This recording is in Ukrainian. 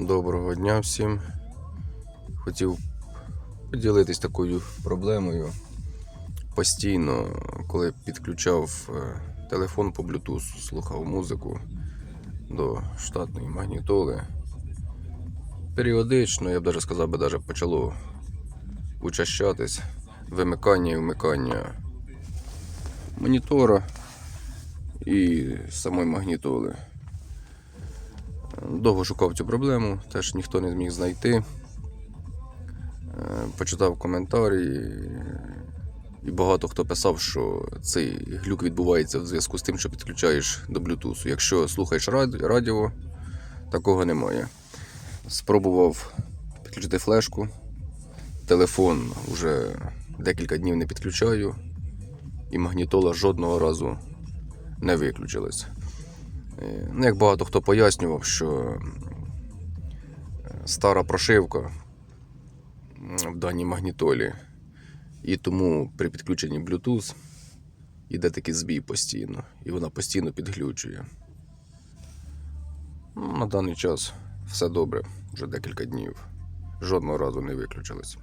Доброго дня всім. Хотів поділитись такою проблемою. Постійно, коли підключав е, телефон по Bluetooth, слухав музику до штатної магнітоли. Періодично, я б даже сказав би, даже почало учащатись вимикання і вмикання монітора і самої магнітоли. Довго шукав цю проблему, теж ніхто не зміг знайти. Е, Почитав коментарі, і багато хто писав, що цей глюк відбувається в зв'язку з тим, що підключаєш до Bluetooth. Якщо слухаєш радіо, такого немає. Спробував підключити флешку. Телефон вже декілька днів не підключаю, і магнітола жодного разу не виключилась. Е, Ну, як багато хто пояснював, що е, стара прошивка в даній магнітолі, і тому при підключенні Bluetooth йде такий збій постійно, і вона постійно підглючує. Ну, на даний час все добре, вже декілька днів. Жодного разу не виключилось.